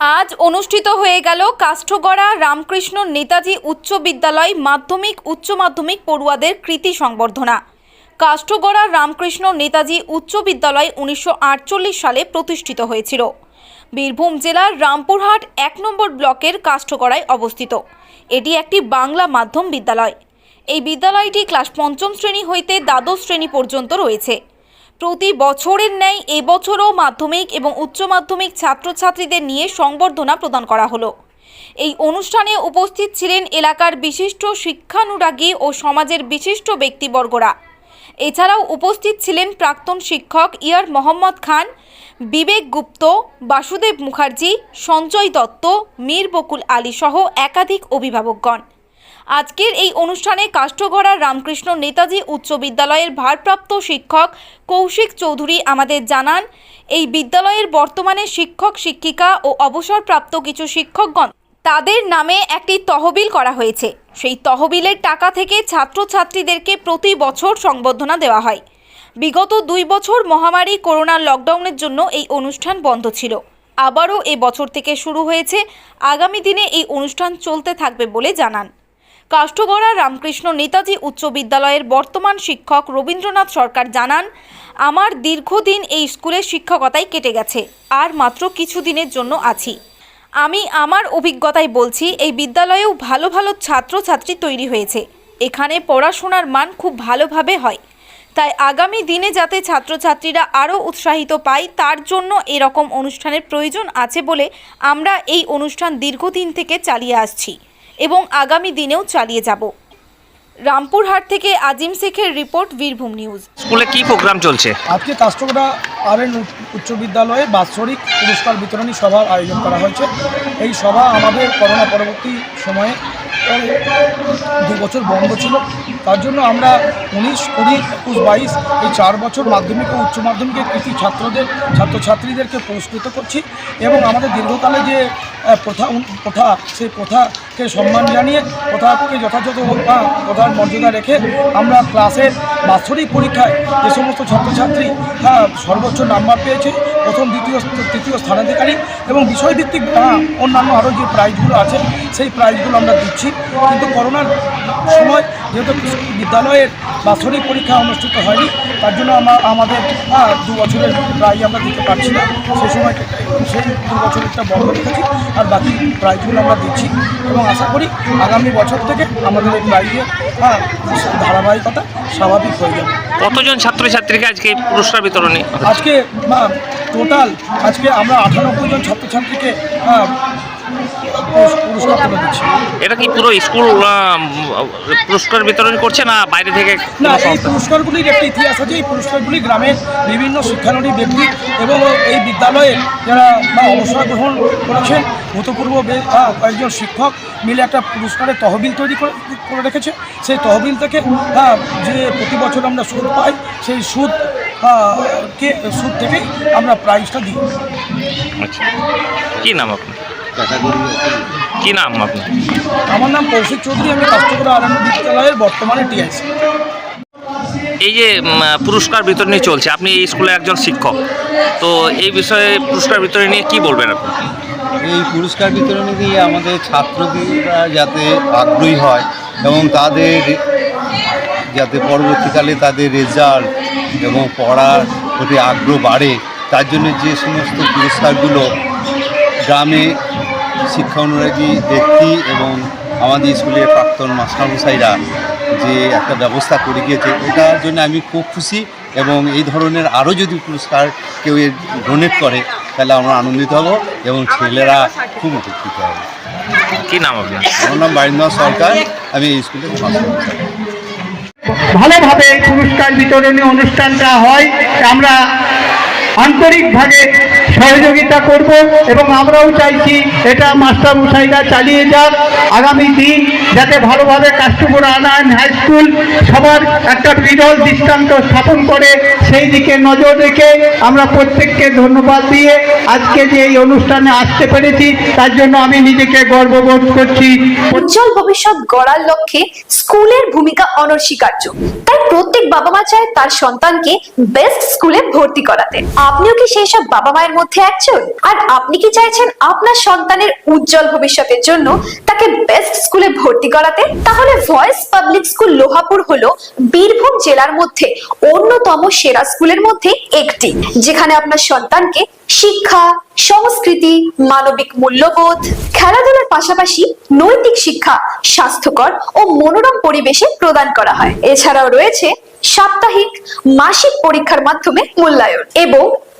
আজ অনুষ্ঠিত হয়ে গেল কাষ্ঠগড়া রামকৃষ্ণ নেতাজি উচ্চ বিদ্যালয় মাধ্যমিক, উচ্চ মাধ্যমিক পড়ুয়াদের কৃতি সংবর্ধনা। কাষ্ঠগড়া রামকৃষ্ণ নেতাজি উচ্চ বিদ্যালয় উনিশশো আটচল্লিশ সালে প্রতিষ্ঠিত হয়েছিল। বীরভূম জেলার রামপুরহাট এক নম্বর ব্লকের কাষ্ঠগড়ায় অবস্থিত। এটি একটি বাংলা মাধ্যম বিদ্যালয়। এই বিদ্যালয়টি ক্লাস পঞ্চম শ্রেণি হইতে দ্বাদশ শ্রেণি পর্যন্ত রয়েছে। প্রতি বছরের ন্যায় এবছরও মাধ্যমিক এবং উচ্চ মাধ্যমিক ছাত্রছাত্রীদের নিয়ে সংবর্ধনা প্রদান করা হলো। এই অনুষ্ঠানে উপস্থিত ছিলেন এলাকার বিশিষ্ট শিক্ষানুরাগী ও সমাজের বিশিষ্ট ব্যক্তিবর্গরা। এছাড়াও উপস্থিত ছিলেন প্রাক্তন শিক্ষক ইয়ার মোহাম্মদ খান, বিবেক গুপ্ত, বাসুদেব মুখার্জি, সঞ্জয় দত্ত, মীর বকুল আলী সহ একাধিক অভিভাবকগণ। আজকের এই অনুষ্ঠানে কাষ্ঠগড়া রামকৃষ্ণ নেতাজি উচ্চ বিদ্যালয়ের ভারপ্রাপ্ত শিক্ষক কৌশিক চৌধুরী আমাদের জানান, এই বিদ্যালয়ের বর্তমানে শিক্ষক, শিক্ষিকা ও অবসরপ্রাপ্ত কিছু শিক্ষকগণ তাদের নামে একটি তহবিল করা হয়েছে। সেই তহবিলের টাকা থেকে ছাত্রছাত্রীদেরকে প্রতি বছর সংবর্ধনা দেওয়া হয়। বিগত দুই বছর মহামারী করোনা লকডাউনের জন্য এই অনুষ্ঠান বন্ধ ছিল। আবারও এ বছর থেকে শুরু হয়েছে। আগামী দিনে এই অনুষ্ঠান চলতে থাকবে বলে জানান। কাষ্ঠগড়া রামকৃষ্ণ নেতাজি উচ্চ বিদ্যালয়ের বর্তমান শিক্ষক রবীন্দ্রনাথ সরকার জানান, আমার দীর্ঘদিন এই স্কুলের শিক্ষকতায় কেটে গেছে, আর মাত্র কিছু দিনের জন্য আছি। আমি আমার অভিজ্ঞতায় বলছি, এই বিদ্যালয়েও ভালো ভালো ছাত্রছাত্রী তৈরি হয়েছে। এখানে পড়াশোনার মান খুব ভালোভাবে হয়। তাই আগামী দিনে যাতে ছাত্রছাত্রীরা আরও উৎসাহিত পায়, তার জন্য এরকম অনুষ্ঠানের প্রয়োজন আছে বলে আমরা এই অনুষ্ঠান দীর্ঘদিন থেকে চালিয়ে আসছি। এবং আগামী দিনেও চালিয়ে যাব। রামপুরহাট থেকে আজিম শেখের রিপোর্ট বীরভূম নিউজ। স্কুলে কি প্রোগ্রাম চলছে? আজকে কাষ্টকরা আর এন উচ্চ বিদ্যালয়ে বাৎসরিক পুরস্কার বিতরণী সভার আয়োজন করা হয়েছে। এই সভা আমাদের করোনা পরবর্তী সময়ে দু বছর বন্ধ ছিল। তার জন্য আমরা উনিশ কুড়ি একুশ বাইশ এই চার বছর মাধ্যমিক ও উচ্চ মাধ্যমিকের কৃষি ছাত্রদের ছাত্রছাত্রীদেরকে পুরস্কৃত করছি এবং আমাদের দীর্ঘকালে যে প্রথা প্রথা উন- প্রথা প্রথাকে সম্মান জানিয়ে প্রথাকে যথাযথ প্রধান মর্যাদা রেখে আমরা ক্লাসের বাৎসরিক পরীক্ষায় যে সমস্ত ছাত্রছাত্রী হ্যাঁ সর্বোচ্চ নাম্বার পেয়েছে প্রথম দ্বিতীয় তৃতীয় স্থানাধিকারী এবং বিষয়ভিত্তিক আহ, অন্যান্য আরও যে প্রাইজগুলো আছে সেই প্রাইজগুলো আমরা দিচ্ছি। কিন্তু করোনার সময় যেহেতু বিদ্যালয়ের বাৎসরিক পরীক্ষা অনুষ্ঠিত হয়নি তার জন্য আমরা আমাদের আহ, দু বছরের প্রাইজ আমরা দিতে পারছি না। সেই সময় দু বড় বন্ধ রেখেছি আর বাকি প্রাইজগুলো আমরা দিচ্ছি। এবং আশা করি আগামী বছর থেকে আমাদের এই প্রাইজের হ্যাঁ ধারাবাহিকতা স্বাভাবিক হয়ে যাবে। কতজন ছাত্রছাত্রীকে আজকে পুরস্কার বিতরণে? আজকে টোটাল আজকে আমরা আটানব্বই জন ছাত্রছাত্রীকে পুরস- পুরস্কার তুলে দিচ্ছি এটা কি পুরো স্কুল পুরস্কার বিতরণ করছে না বাইরে থেকে না এই পুরস্কারগুলির একটা ইতিহাস আছে। এই পুরস্কারগুলি গ্রামের বিভিন্ন শিক্ষানুরী ব্যক্তি এবং এই বিদ্যালয়ে যারা বা অবসর গ্রহণ করেছেন ভূতপূর্ব কয়েকজন শিক্ষক মিলে একটা পুরস্কারের তহবিল তৈরি করে করে রেখেছে। সেই তহবিল থেকে যে প্রতি বছর আমরা সুদ পাই সেই সুদ কে সুদ থেকেই আমরা প্রাইজটা দিই। আচ্ছা। কি নাম আপনার? কি নাম আপনার? আমার নাম কৌশিক চৌধুরী আমি কাষ্টকরা আরাম বিদ্যালয়ের বর্তমানে টিআইসি। এই যে পুরস্কার বিতরণী চলছে আপনি এই স্কুলে একজন শিক্ষক। তো এই বিষয়ে পুরস্কার বিতরণী নিয়ে কী বলবেন আপনি? এই পুরস্কার বিতরণী দিয়ে আমাদের ছাত্রদেররা যাতে আগ্রহী হয় এবং তাদের যাতে পরবর্তীকালে তাদের রেজাল্ট এবং পড়ার প্রতি আগ্রহ বাড়ে তার জন্য যে সমস্ত পুরস্কারগুলো গ্রামে শিক্ষা অনুরাগী ব্যক্তি এবং আমাদের স্কুলের প্রাক্তন মাস্টারমশাইরা যে একটা ব্যবস্থা করে গিয়েছে এটার জন্য আমি খুব খুশি এবং এই ধরনের আরও যদি পুরস্কার কেউ ডোনেট করে তাহলে আমরা আনন্দিত হব এবং ছেলেরা খুব উপকৃত হবে। কি নাম আপনার? আমার নাম বারিন্দ্র সরকার আমি এই স্কুলে ভালোভাবে পুরস্কার বিতরণী অনুষ্ঠানটা হয়। আমরা আন্তরিকভাবে সহযোগিতা করব এবং আমরাও চাইছি এটা মাস্টার মাস্টারমশাইরা চালিয়ে যাক। আগামী দিন যাতে ভালোভাবে কাস্টমার আনায়ন হাই স্কুল সবার একটা বিরল দৃষ্টান্ত স্থাপন করে, সেই দিকে নজর রেখে আমরা প্রত্যেককে ধন্যবাদ দিয়ে আজকে যে এই অনুষ্ঠানে আসতে পেরেছি, তার জন্য আমি নিজেকে গর্ববোধ করছি। উজ্জ্বল ভবিষ্যৎ গড়ার লক্ষ্যে স্কুলের ভূমিকা অনস্বীকার্য। তাই প্রত্যেক বাবা মা চায় তার সন্তানকে বেস্ট স্কুলে ভর্তি করাতে। আপনিও কি সেই সব বাবা মায়ের মধ্যে মধ্যে একজন? আর আপনি কি চাইছেন আপনার সন্তানের উজ্জ্বল ভবিষ্যতের জন্য তাকে বেস্ট স্কুলে ভর্তি করাতে? তাহলে ভয়েস পাবলিক স্কুল লোহাপুর হলো বীরভূম জেলার মধ্যে অন্যতম সেরা স্কুলের মধ্যে একটি, যেখানে আপনার সন্তানকে শিক্ষা, সংস্কৃতি, মানবিক মূল্যবোধ, খেলাধুলার পাশাপাশি নৈতিক শিক্ষা, স্বাস্থ্যকর ও মনোরম পরিবেশে প্রদান করা হয়। এছাড়াও রয়েছে সাপ্তাহিক মাসিক পরীক্ষার মাধ্যমে মূল্যায়ন এবং